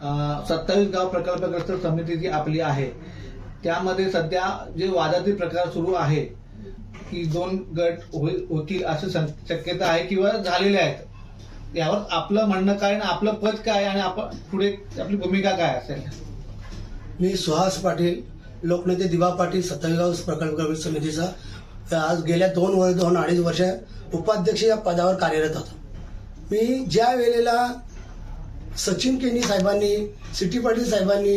सत्तावीस गाव प्रकल्पग्रस्त समिती जी आपली आहे त्यामध्ये सध्या जे वादाचे प्रकार सुरू आहे की दोन गट होतील अशी शक्यता आहे किंवा झालेले आहेत. यावर आपलं म्हणणं काय आणि आपलं पद काय आणि आपण पुढे आपली भूमिका काय असेल? मी सुहास पाटील लोकनेते दिवा पाटील सत्तावीसगाव प्रकल्प समितीचा आज गेल्या दोन वर्ष दोन अडीच वर्ष उपाध्यक्ष या पदावर कार्यरत होतो. मी ज्या वेळेला सचिन केनी साहेबांनी सिटी पाटील साहेबांनी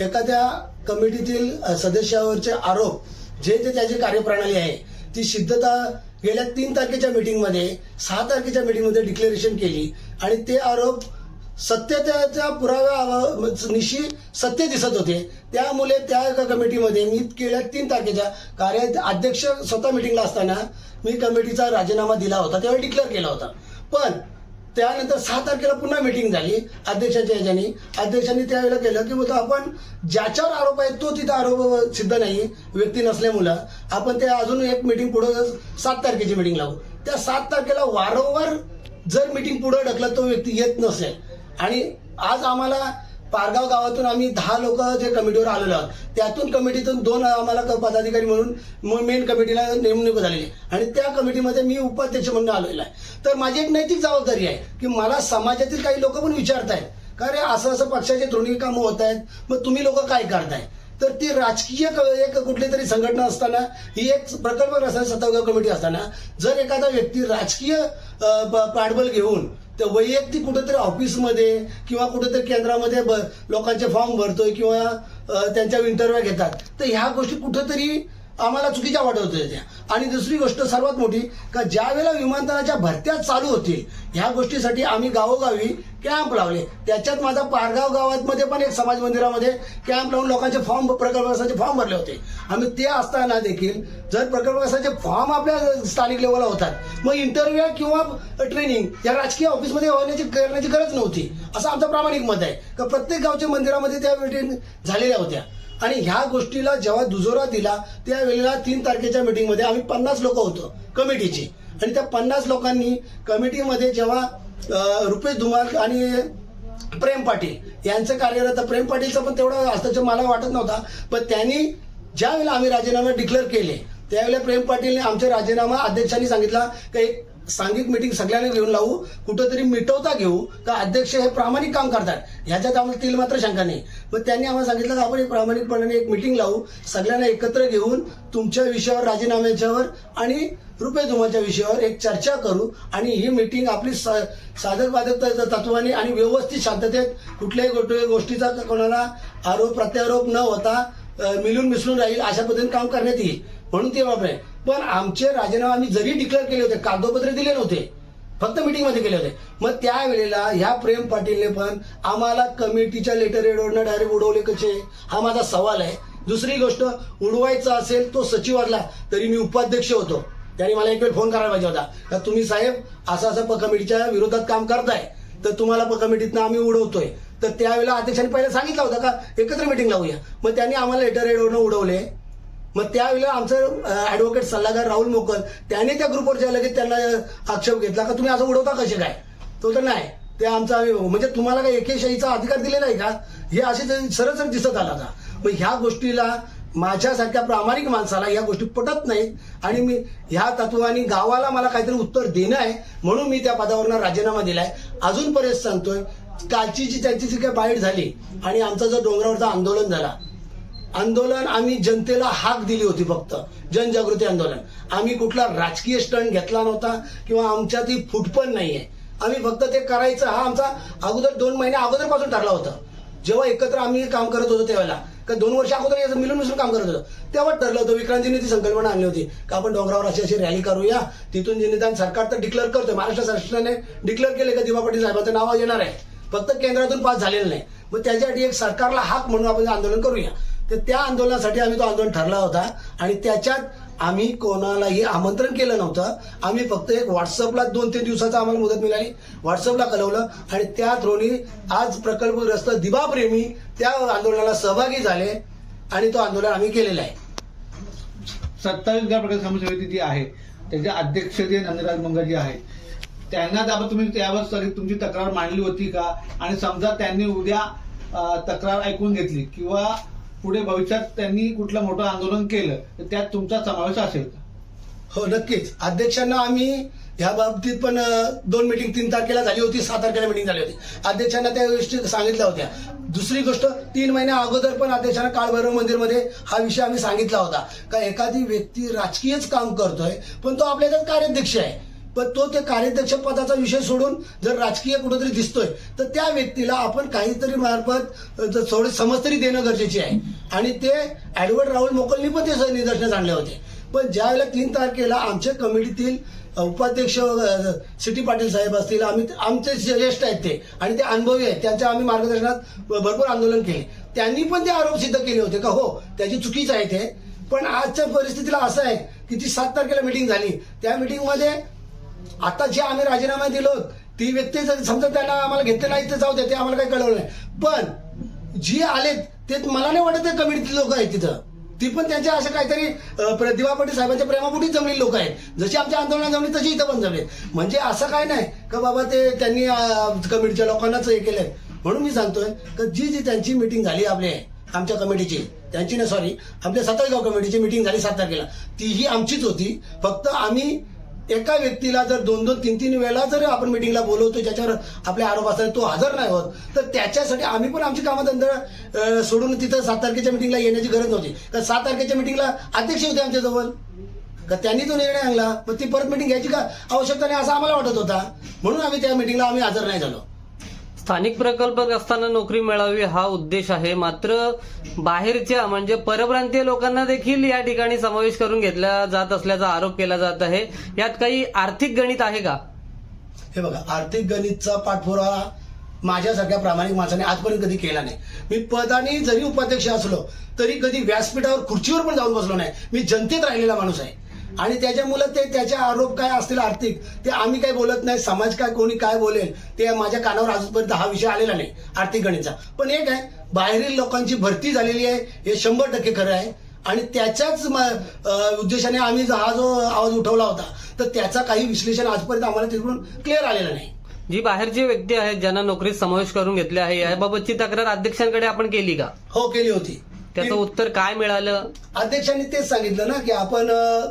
एखाद्या कमिटीतील सदस्यावरचे आरोप जे ते त्याची कार्यप्रणाली आहे ती सिद्धता गेल्या तीन तारखेच्या मीटिंगमध्ये सहा तारखेच्या मीटिंगमध्ये डिक्लेरेशन केली आणि ते आरोप सत्यतेच्या पुराव्या निशी सत्य दिसत होते. त्यामुळे त्या एका कमिटीमध्ये मी गेल्या तीन तारखेच्या कार्य अध्यक्ष स्वतः मिटिंगला असताना मी कमिटीचा राजीनामा दिला होता त्यावेळी डिक्लेअर केला होता. पण त्यानंतर सहा तारखेला पुन्हा मिटिंग झाली अध्यक्षाच्या ह्याच्यानी. अध्यक्षांनी त्यावेळेला केलं की बोलतो आपण ज्याच्यावर आरोप आहे तो तिथं आरोप सिद्ध नाही व्यक्ती नसल्यामुळं. आपण ते अजून एक मिटिंग पुढं सात तारखेची मिटिंग लावू. त्या सात तारखेला वारंवार जर मिटिंग पुढं ढकलत तो व्यक्ती येत नसेल आणि आज आम्हाला पारगाव गावातून आम्ही दहा लोक जे कमिटीवर आलेलो आहोत त्यातून कमिटीतून दोन आम्हाला पदाधिकारी म्हणून मेन कमिटीला नेमणूक झालेली आहे. आणि त्या कमिटीमध्ये मी उपाध्यक्ष म्हणून आलेलो आहे तर माझी एक नैतिक जबाबदारी आहे की मला समाजातील काही लोक पण विचारतायत का रे असं असं पक्षाचे तृणीय कामं होत आहेत मग तुम्ही लोक काय करताय तर ती राजकीय एक कुठली तरी संघटना असताना ही एक प्रकल्प असताना सत्तागाव कमिटी असताना जर एखादा व्यक्ती राजकीय पाठबळ घेऊन तर वैयक्तिक कुठेतरी ऑफिसमध्ये किंवा कुठेतरी केंद्रामध्ये ब- लोकांचे फॉर्म भरतोय किंवा त्यांच्या इंटरव्ह्यू घेतात. तर ह्या गोष्टी कुठेतरी आम्हाला चुकीच्या वाटत होत्या आणि दुसरी गोष्ट सर्वात मोठी का ज्या वेळेला विमानतळाच्या भरत्या चालू होतील ह्या गोष्टीसाठी आम्ही गावोगावी कॅम्प लावले. त्याच्यात माझा पारगाव गावात पण एक समाज मंदिरामध्ये कॅम्प लावून लोकांचे फॉर्म प्रकल्पाचे फॉर्म भरले होते. आम्ही ते असताना देखील जर प्रकल्पाचे फॉर्म आपल्या स्थानिक लेवलला होतात मग इंटरव्ह्यू किंवा ट्रेनिंग या राजकीय ऑफिसमध्ये होण्याची करण्याची गरज नव्हती. असं आमचं प्रामाणिक मत आहे. का प्रत्येक गावच्या मंदिरामध्ये त्या मीटिंग झालेल्या होत्या. आणि ह्या गोष्टीला जेव्हा दुजोरा दिला त्यावेळेला तीन तारखेच्या मीटिंगमध्ये आम्ही पन्नास लोक होतो कमिटीची. आणि त्या पन्नास लोकांनी कमिटीमध्ये जेव्हा रुपेश धुमाल आणि प्रेम पाटील यांचं कार्यरत प्रेम पाटीलचं पण तेवढं हस्तक्षेप मला वाटत नव्हता. पण त्यांनी ज्या वेळेला आम्ही राजीनामे डिक्लेअर केले त्यावेळेला प्रेम पाटीलने आमच्या राजीनामा अध्यक्षांनी सांगितला की सांघिक मिटिंग सगळ्यांनी घेऊन लावू कुठंतरी मिटवता घेऊ का अध्यक्ष हे प्रामाणिक काम करतात? ह्याच्यात आम्हाला तिल मात्र शंका नाही. मग त्यांनी आम्हाला सांगितलं की आपण एक प्रामाणिकपणाने एक मिटिंग लावू सगळ्यांना एकत्र घेऊन तुमच्या विषयावर राजीनाम्याच्यावर आणि रुपये धुमाच्या विषयावर एक चर्चा करू आणि ही मिटिंग आपली सा- साधक बाधक तत्वाने आणि व्यवस्थित शांततेत कुठल्याही गोष्टीचा कोणाला आरोप प्रत्यारोप न होता मिळून मिसळून राहील अशा पद्धतीने काम करण्यात येईल. म्हणून ते बाब आहे. पण आमचे राजीनामा आम्ही जरी डिक्लेअर केले होते कागदोपत्रे दिले नव्हते फक्त मीटिंगमध्ये केले होते. मग त्यावेळेला ह्या प्रेम पाटीलने पण आम्हाला कमिटीच्या लेटर हेडवरनं डायरेक्ट उडवले कसे? हा माझा सवाल आहे. दुसरी गोष्ट उडवायचा असेल तो सचिवाला तरी मी उपाध्यक्ष होतो. त्याने मला एक वेळ फोन करायला पाहिजे होता. का तुम्ही साहेब असं असं प कमिटीच्या विरोधात काम करताय तर तुम्हाला प कमिटीतनं आम्ही उडवतोय. तर त्यावेळेला अध्यक्षांनी पहिला सांगितलं होतं का एकत्र मिटिंग लावूया. मग त्यांनी आम्हाला लेटर हेडवरनं उडवले. मग त्यावेळेला आमचं ऍडव्होकेट सल्लागार राहुल मोकल त्याने त्या ग्रुपवर लगेच त्यांना आक्षेप घेतला का तुम्ही असं उडवता कसे काय? तो तर नाही. ते आमचा आम्ही म्हणजे तुम्हाला काय एकेशाहीचा अधिकार दिलेला आहे का? हे असे सरसर दिसत आला का मग ह्या गोष्टीला माझ्यासारख्या प्रामाणिक माणसाला या गोष्टी पटत नाहीत. आणि मी ह्या तत्वाने गावाला मला काहीतरी उत्तर देणं आहे म्हणून मी त्या पदावरनं राजीनामा दिलाय. अजूनपर्यंत सांगतोय कालची जी त्यांची जी काही बाईट झाली आणि आमचा जो डोंगरावरचा आंदोलन झाला आंदोलन आम्ही जनतेला हाक दिली होती फक्त. जनजागृती आंदोलन. आम्ही कुठला राजकीय स्टंट घेतला नव्हता किंवा आमच्या ती फूट पण नाहीये. आम्ही फक्त ते करायचं हा आमचा अगोदर दोन महिने अगोदरपासून ठरला होता. जेव्हा एकत्र आम्ही काम करत होतो त्यावेळेला का दोन वर्ष अगोदर याचं मिळून मिसळून काम करत होतो. तेव्हा ठरलं होतं विक्रांतीने ती संकल्पना आणली होती का आपण डोंगरावर अशी अशी रॅली करूया तिथून जे निदान सरकार तर डिक्लेअर करतोय महाराष्ट्र शासनाने डिक्लेअर केले का दिवा पाटील साहेबांचं नाव येणार आहे. फक्त केंद्रातून पास झालेलं नाही. मग त्याच्यासाठी एक सरकारला हाक म्हणून आपण आंदोलन करूया. तर त्या आंदोलनासाठी आम्ही तो आंदोलन ठरला होता. आणि त्याच्यात आम्ही कोणालाही आमंत्रण केलं नव्हतं. आम्ही फक्त एक व्हॉट्सअपला दोन तीन दिवसाचा आम्हाला मुदत मिळाली. व्हॉट्सअपला कळवलं. आणि त्या थ्रोनी आज प्रकल्पग्रस्त दिवाप्रेमी त्या आंदोलनाला सहभागी झाले आणि तो आंदोलन आम्ही केलेलं आहे. सत्तावीस गाव प्रकल्प समिती जी आहे. त्याचे अध्यक्ष जे नंदराज मंगाजी आहेत. त्यांना आपण तुम्ही त्यावर सरी तुमची तक्रार मांडली होती का? आणि समजा त्यांनी उद्या तक्रार ऐकून घेतली किंवा पुढे भविष्यात त्यांनी कुठलं मोठं आंदोलन केलं तर त्यात तुमचा समावेश असेल का? हो नक्कीच. अध्यक्षांना आम्ही ह्या बाबतीत पण दोन मिटिंग तीन तारखेला झाली होती सात तारखेला मिटिंग झाली होती. अध्यक्षांना त्या गोष्टी सांगितल्या होत्या. दुसरी गोष्ट तीन महिन्या अगोदर पण अध्यक्षांना काळभैरव मंदिरमध्ये हा विषय आम्ही सांगितला होता. का एखादी व्यक्ती राजकीयच काम करतोय पण तो आपल्या त्यात कार्याध्यक्ष आहे. पण तो ते कार्याध्यक्ष पदाचा विषय सोडून जर राजकीय कुठेतरी दिसतोय तर त्या व्यक्तीला आपण काहीतरी मार्फत थोडे समज तरी देणं गरजेचे आहे. आणि ते ऍडव्हर्ट राहुल मोकलनी पण ते निदर्शन निदर्शनास आणले होते. पण ज्यावेळेला तीन तारखेला आमच्या कमिटीतील उपाध्यक्ष सिटी पाटील साहेब असतील आम्ही आमचे ज्येष्ठ आहेत ते आणि ते अनुभवी आहेत त्यांच्या आम्ही मार्गदर्शनात भरपूर आंदोलन केले. त्यांनी पण ते आरोप सिद्ध केले होते का हो त्याची चुकीच आहे ते. पण आजच्या परिस्थितीला असं आहे की ती सात तारखेला मिटिंग झाली. त्या मिटिंगमध्ये आता जे आम्ही राजीनामा दिलो ती व्यक्ती जर समजा त्यांना आम्हाला घेतले नाही तर जाऊ दे ते आम्हाला काही कळवलं नाही. पण जी आलेत ते मला नाही वाटत ते कमिटीतील लोक आहेत तिथं. ती पण त्यांच्या असं काहीतरी अं, दिवा पाटील साहेबांच्या प्रेमापुढी जमलेली लोक आहेत. जशी आमच्या आंदोलनात जमली तशी इथं पण जमले. म्हणजे असं काय नाही का बाबा ते त्यांनी कमिटीच्या लोकांनाच हे केलंय. म्हणून मी सांगतोय का जी जी त्यांची मिटिंग झाली आपली आमच्या कमिटीची त्यांची ना सॉरी आपल्या सातारगाव कमिटीची मिटिंग झाली सात तारखेला. तीही आमचीच होती. फक्त आम्ही एका व्यक्तीला जर दोन दोन तीन तीन वेळा जर आपण मिटिंगला बोलवतो ज्याच्यावर आपले आरोप असतात तो हजर नाही होत तर त्याच्यासाठी आम्ही पण आमची कामधंदा सोडून तिथं सात तारखेच्या मिटिंगला येण्याची गरज नव्हती. कारण सात तारखेच्या मिटिंगला अध्यक्ष होते आमच्याजवळ का त्यांनी तो निर्णय आणला मग ती परत मिटिंग घ्यायची का? आवश्यकता नाही असं आम्हाला वाटत होता. म्हणून आम्ही त्या मिटिंगला आम्ही हजर नाही झालो. स्थानिक प्रकल्पग्रस्तांना नोकरी मिळावी हा उद्देश आहे. मात्र बाहेरच्या म्हणजे परप्रांतीय लोकांना देखील या ठिकाणी समावेश करून घेतला जात असल्याचा आरोप केला जात आहे. यात काही आर्थिक गणित आहे का? हे बघा आर्थिक गणितचा पाठपुरावा माझ्यासारख्या प्रामाणिक माणसाने आजपर्यंत कधी केला नाही. मी पदाने जरी उपाध्यक्ष असलो तरी कधी व्यासपीठावर खुर्चीवर पण जाऊन बसलो नाही. मी जनतेत राहिलेला माणूस आहे. आणि त्याच्यामुळे ते त्याचे आरोप काय असतील आर्थिक ते आम्ही काय बोलत नाही समाज काय कोणी काय बोलेल ते माझ्या कानावर अजूनपर्यंत हा विषय आलेला नाही आर्थिक गणितचा. पण एक आहे बाहेरील लोकांची भरती झालेली आहे हे शंभर टक्के खरं आहे. आणि त्याच्याच उद्देशाने आम्ही जो- हा जो आवाज उठवला होता तर त्याचा काही विश्लेषण आजपर्यंत आम्हाला तिकडून क्लिअर आलेलं नाही. जी बाहेरची व्यक्ती आहेत ज्यांना नोकरीत समावेश करून घेतले आहे याबाबतची तक्रार अध्यक्षांकडे आपण केली का? हो केली होती. त्याचं उत्तर काय मिळालं? अध्यक्षांनी तेच सांगितलं ना की आपण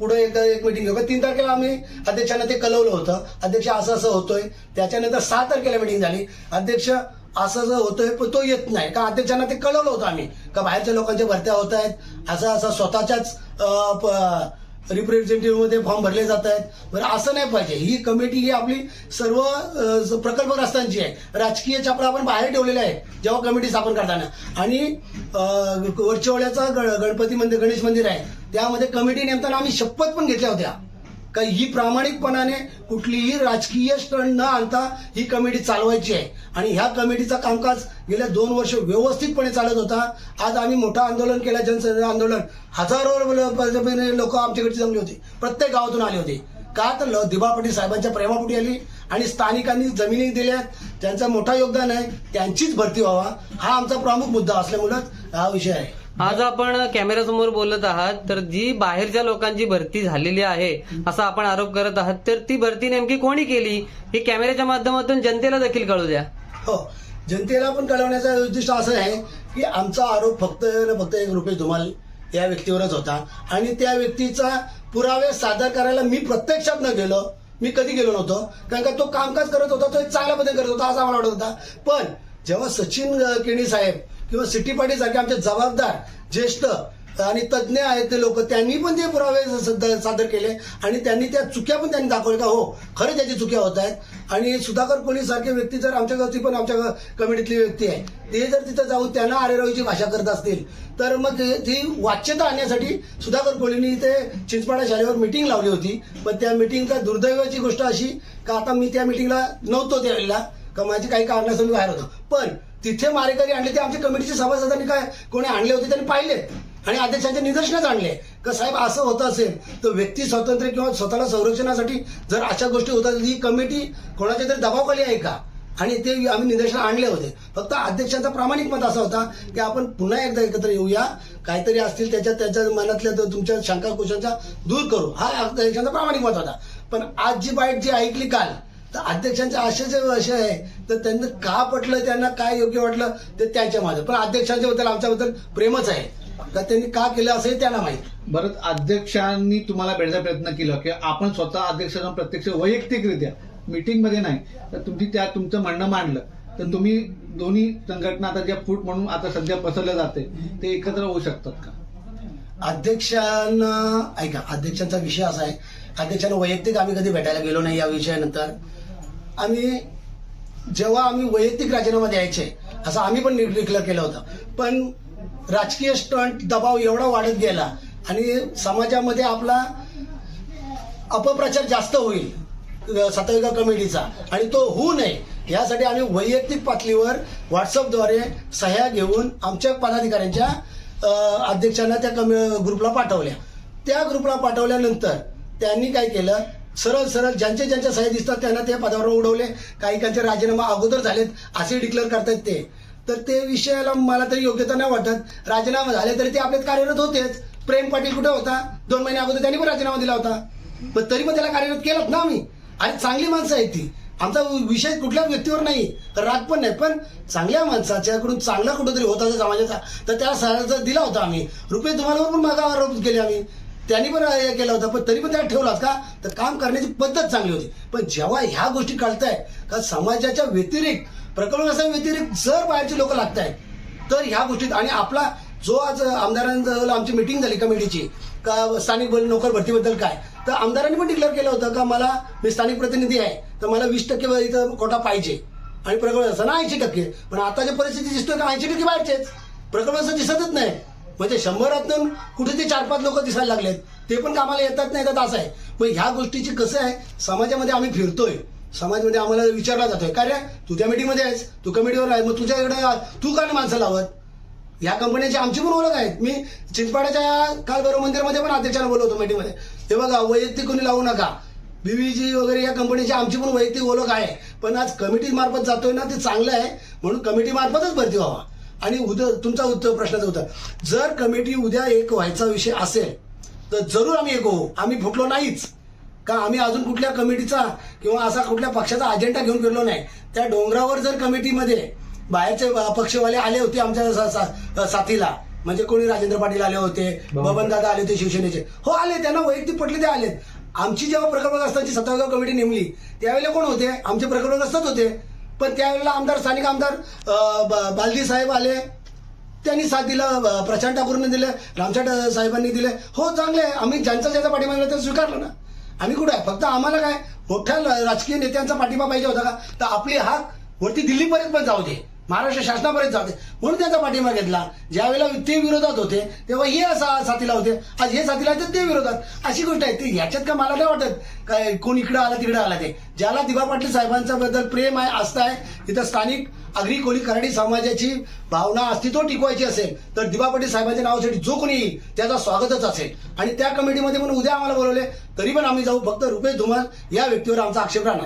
पुढे एक एक मिटिंग घेऊ. तीन तारखेला आम्ही अध्यक्षांना ते कळवलं होतं. अध्यक्ष असं असं होतोय. त्याच्यानंतर सहा तारखेला मिटिंग झाली. अध्यक्ष असं असं होतोय पण तो येत नाही. का अध्यक्षांना ते कळवलं होतं आम्ही. का बाहेरच्या लोकांच्या भरत्या होत आहेत. असं असं स्वतःच्याच रिप्रेझेंटेटिव्हमध्ये फॉर्म भरले जात आहेत. बरं असं नाही पाहिजे. ही कमिटी ही आपली सर्व प्रकल्पग्रस्तांची आहे. राजकीय छापडा आपण बाहेर ठेवलेले आहे जेव्हा कमिटी स्थापन करताना. आणि अ, गणपती मंदिर गणेश मंदिर आहे. त्यामध्ये कमिटी नेमताना आम्ही शपथ पण घेतल्या होत्या. का ही प्रामाणिकपणाने कुठलीही राजकीय स्टंट न आणता ही कमिटी चालवायची आहे. आणि ह्या कमिटीचा कामकाज गेल्या दोन वर्ष व्यवस्थितपणे चालत होता. आज आम्ही मोठं आंदोलन केलं जनसंघ आंदोलन. हजारो लोक आमच्याकडे जमली होती. प्रत्येक गावातून आले होते. का तर ल- दिबा पाटील साहेबांच्या प्रेमापोटी आली आणि स्थानिकांनी जमिनी दिल्यात त्यांचं मोठा योगदान आहे. त्यांचीच भरती व्हावा. हा आमचा प्रमुख मुद्दा असल्यामुळं हा विषय आहे. आज आपण कॅमेऱ्यासमोर बोलत आहात तर जी बाहेरच्या लोकांची भरती झालेली आहे असा आपण आरोप करत आहात तर ती भरती नेमकी कोणी केली? हे कॅमेऱ्याच्या माध्यमातून जनतेला देखील कळू द्या. हो जनतेला पण कळवण्याचा उद्दिष्ट असं आहे की आमचा आरोप फक्त फक्त एक रुपये धुमाल या व्यक्तीवरच होता. आणि त्या व्यक्तीचा पुरावे सादर करायला मी प्रत्यक्षात न गेलो मी कधी गेलो नव्हतो. कारण का तो कामकाज करत होता तो एक चांगल्या पद्धतीने करत होता असं आम्हाला वाटत होता. पण जेव्हा सचिन केणी साहेब किंवा सिटी पाटील सारखे आमचे जबाबदार ज्येष्ठ आणि तज्ज्ञ आहेत ते लोक त्यांनी पण ते पुरावे सादर केले आणि त्यांनी त्या चुक्या पण त्यांनी दाखवल्या का हो खरं त्याची चुक्या होत आहेत. आणि सुधाकर कोळी सारखे व्यक्ती जर आमच्या गावची पण आमच्या कमिटीतली व्यक्ती आहे ते जर तिथं जाऊन त्यांना आरेरावीची भाषा करत असतील तर मग ते- ती वाच्यता आणण्यासाठी सुधाकर कोळींनी ते चिंचपाडा शाळेवर मिटिंग लावली होती. पण त्या मिटिंगचा दुर्दैवाची गोष्ट अशी का आता मी त्या मिटिंगला नव्हतो त्यावेळेला का माझी काही कारणास्तव मी बाहेर होतो. पण तिथे मारेकरी आणले ते आमच्या कमिटीचे सभासदांनी काय कोणी आणले होते त्यांनी पाहिले. आणि अध्यक्षांच्या निदर्शनात आणले. का साहेब असं होत असेल तर व्यक्ती स्वातंत्र्य किंवा स्वतःला संरक्षणासाठी जर अशा गोष्टी होतात ही कमिटी कोणाच्या तरी दबावखाली आहे का? आणि ते आम्ही निदर्शन आणले होते. फक्त अध्यक्षांचा प्रामाणिक मत असा होता की आपण पुन्हा एकदा एकत्र येऊया. काहीतरी असतील त्याच्या त्याच्या मनातल्या तुमच्या शंका कुशांचा दूर करू. हा अध्यक्षांचा प्रामाणिक मत होता. पण आज जी बाईट जी ऐकली काल तर अध्यक्षांचे असे जे विषय आहे. तर त्यांना का पटलं त्यांना काय योग्य वाटलं ते त्यांच्या माझं पण अध्यक्षांच्या बद्दल आमच्याबद्दल प्रेमच आहे. तर त्यांनी का केलं असं त्यांना माहिती. बरं अध्यक्षांनी तुम्हाला भेटायचा प्रयत्न केला की आपण स्वतः अध्यक्षांना प्रत्यक्ष वैयक्तिकरित्या मीटिंगमध्ये नाही. तर तुम्ही त्या तुमचं म्हणणं मांडलं. तर तुम्ही दोन्ही संघटना आता ज्या फूट म्हणून आता सध्या पसरल्या जाते ते एकत्र होऊ शकतात का? अध्यक्षांना ऐका अध्यक्षांचा विषय असा आहे. अध्यक्षांना वैयक्तिक आम्ही कधी भेटायला गेलो नाही या विषयानंतर. आम्ही जेव्हा आम्ही वैयक्तिक राजीनामा द्यायचे असं आम्ही पण डिक्लेअर केलं होतं. पण राजकीय स्टंट दबाव एवढा वाढत गेला आणि समाजामध्ये आपला अपप्रचार जास्त होईल सतविका कमिटीचा आणि तो होऊ नये यासाठी आम्ही वैयक्तिक पातळीवर व्हॉट्सअपद्वारे सह्या घेऊन आमच्या पदाधिकाऱ्यांच्या अध्यक्षांना त्या कमी ग्रुपला पाठवल्या. त्या ग्रुपला पाठवल्यानंतर त्यांनी काय केलं? सरळ सरळ ज्यांचे ज्यांच्या सह्या दिसतात त्यांना त्या पदावर उडवले. काही काहींचे राजीनामा अगोदर झालेत असे डिक्लेअर करतायत ते. तर ते विषयाला मला तरी योग्यता नाही वाटत. राजीनामा झाले तरी ते आपल्यात कार्यरत होतेच. प्रेम पाटील कुठे होता? दोन महिने अगोदर त्यांनी पण राजीनामा दिला होता. पण तरी पण त्याला कार्यरत केलं ना आम्ही. आणि चांगली माणसं आहेत ती. आमचा विषय कुठल्या व्यक्तीवर नाही. राग पण नाही. पण चांगल्या माणसाच्याकडून चांगला कुठेतरी होता समाजाचा तर त्या सहाय्याचा दिला होता आम्ही. रुपये तुम्हाला पण मागा आरोप केले आम्ही. त्यांनी पण हे केलं होतं पण तरी पण त्याला ठेवलात का? तर काम करण्याची पद्धत चांगली होती. पण जेव्हा ह्या गोष्टी कळताय का समाजाच्या व्यतिरिक्त प्रकल्पाच्या व्यतिरिक्त जर बाहेरचे लोक लागत आहेत तर ह्या गोष्टीत आणि आपला जो आज आमदारांजवळ आमची मिटिंग झाली कमिटीची का स्थानिक बल नोकर भरतीबद्दल काय तर आमदारांनी पण डिक्लेअर केलं होतं का मला मी स्थानिक प्रतिनिधी आहे तर मला वीस टक्के इथं कोटा पाहिजे. आणि प्रकल्प ना ऐंशी टक्के पण आताच्या परिस्थिती दिसतोय का? ऐंशी टक्के बाहेरचेच. प्रकल्प असं दिसतच नाही. म्हणजे शंभरातून कुठे ते चार पाच लोक दिसायला लागलेत. ते पण कामाला येतात नाही येतात असं आहे. मग ह्या गोष्टीची कसं आहे? समाजामध्ये आम्ही फिरतोय. समाजामध्ये आम्हाला विचारला जातोय. कारण रे? तू त्या मीटिंगमध्ये आहेस. तू कमिटीवर आहे. मग तुझ्याकडे तू का माणसं लावत? या कंपन्यांची आमची पण ओळख आहेत. मी चिंचपाड्याच्या कालभैरव मंदिरमध्ये पण अध्यक्षांना बोलवतो मीटिंगमध्ये हे बघा वैयक्तिक कोणी लावू नका. बीबीजी वगैरे या कंपनीची आमची पण वैयक्तिक ओळख आहे. पण आज कमिटी मार्फत जातोय ना ते चांगलं आहे. म्हणून कमिटी मार्फतच भरती व्हावा. आणि उद्या तुमचा उत्तर प्रश्नाचं उत्तर जर कमिटी उद्या एक व्हायचा विषय असेल तर जरूर आम्ही एक होऊ. आम्ही फुटलो नाहीच. का आम्ही अजून कुठल्या कमिटीचा किंवा असा कुठल्या पक्षाचा अजेंडा घेऊन फिरलो नाही. त्या डोंगरावर जर कमिटीमध्ये बाहेरचे पक्षवाले आले होते आमच्या सा- सा- साथीला म्हणजे कोणी राजेंद्र पाटील आले होते बबन दादा आले होते शिवसेनेचे. हो आले त्यांना वैयक्तिक पटले ते आलेत. आमची जेव्हा प्रकल्पग्रस्तांची सत्तागाव कमिटी नेमली त्यावेळेला कोण होते? आमचे प्रकल्पग्रस्तच होते. पण त्यावेळेला आमदार स्थानिक आमदार ब- बालदी साहेब आले. त्यांनी साथ दिला प्रशांत ठाकूरने दिले रामछाट साहेबांनी दिले. हो चांगले आहे. आम्ही ज्यांचा ज्याचा पाठिंबा दिला ते स्वीकारलं ना. आम्ही कुठे आहे? फक्त आम्हाला काय? मोठ्या राजकीय नेत्यांचा पाठिंबा पाहिजे होता का? तर आपली हाक वरती दिल्लीपर्यंत पण जाऊ दे. महाराष्ट्र शासनापर्यंत जाते. म्हणून त्यांचा पाठिंबा घेतला. ज्यावेळेला ते विरोधात होते तेव्हा हे असा साथीला होते. आज हे साथीला आहेत तर ते विरोधात. अशी गोष्ट आहे. ती ह्याच्यात का मला नाही वाटत? काय कोण इकडे आला तिकडे आला ते. ज्याला दिवा पाटील साहेबांच्या बद्दल प्रेम आहे आस्था आहे तिथं स्थानिक आगरी कोळी कराडी समाजाची भावना अस्तित्व टिकवायची असेल तर दिवा पाटील साहेबांच्या नावासाठी जो कोणी येईल त्याचा स्वागतच असेल. आणि त्या कमिटीमध्ये पण उद्या आम्हाला बोलवले तरी पण आम्ही जाऊ. फक्त रुपेश धुमाल या व्यक्तीवर आमचा आक्षेप राहणार.